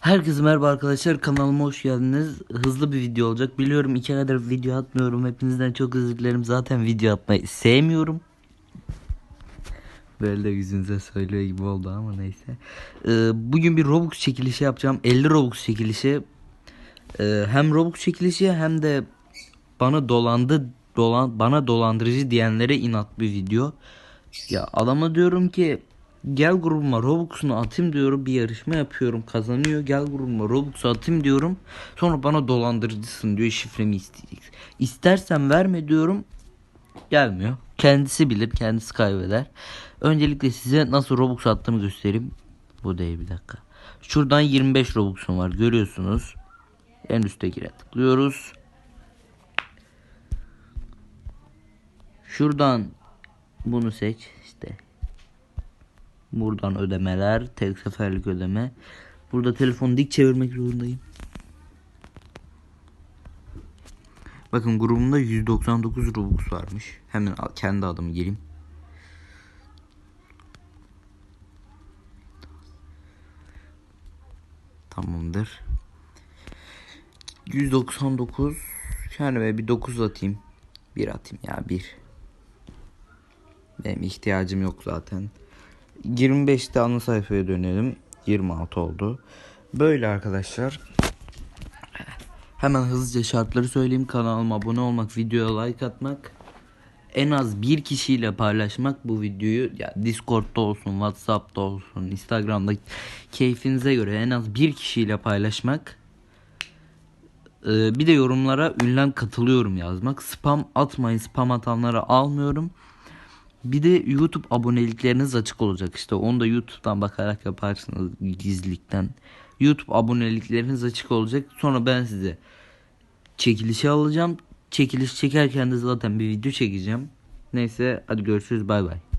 Herkese merhaba arkadaşlar kanalıma hoş geldiniz. Hızlı bir video olacak. Biliyorum iki aydır video atmıyorum. Hepinizden çok özür dilerim. Zaten video atmayı sevmiyorum. Böyle de yüzünüze söylüyor gibi oldu ama neyse. Ee, bugün bir Robux çekilişi yapacağım. 50 Robux çekilişi. Ee, hem Robux çekilişi hem de bana dolandı dolan bana dolandırıcı diyenlere inat bir video. Ya adama diyorum ki gel grubuma Robux'unu atayım diyorum bir yarışma yapıyorum kazanıyor gel grubuma Robux'u atayım diyorum sonra bana dolandırıcısın diyor şifremi isteyeceksin. İstersen verme diyorum gelmiyor. Kendisi bilir kendisi kaybeder. Öncelikle size nasıl Robux attığımı göstereyim. Bu değil bir dakika. Şuradan 25 Robux'um var görüyorsunuz. En üsttekine tıklıyoruz. Şuradan bunu seç işte. Buradan ödemeler, tek seferlik ödeme. Burada telefonu dik çevirmek zorundayım. Bakın grubumda 199 Robux varmış. Hemen kendi adımı gireyim. Tamamdır. 199 kendime bir 9 atayım. Bir atayım ya bir. Benim ihtiyacım yok zaten. 25'te ana sayfaya dönelim. 26 oldu. Böyle arkadaşlar. Hemen hızlıca şartları söyleyeyim. Kanalıma abone olmak, videoya like atmak. En az bir kişiyle paylaşmak bu videoyu. Ya Discord'da olsun, Whatsapp'ta olsun, Instagram'da keyfinize göre en az bir kişiyle paylaşmak. Ee, bir de yorumlara ünlem katılıyorum yazmak. Spam atmayın. Spam atanları almıyorum. Bir de YouTube abonelikleriniz açık olacak işte. Onu da YouTube'dan bakarak yaparsınız gizlilikten. YouTube abonelikleriniz açık olacak. Sonra ben size çekilişi alacağım. Çekiliş çekerken de zaten bir video çekeceğim. Neyse hadi görüşürüz bay bay.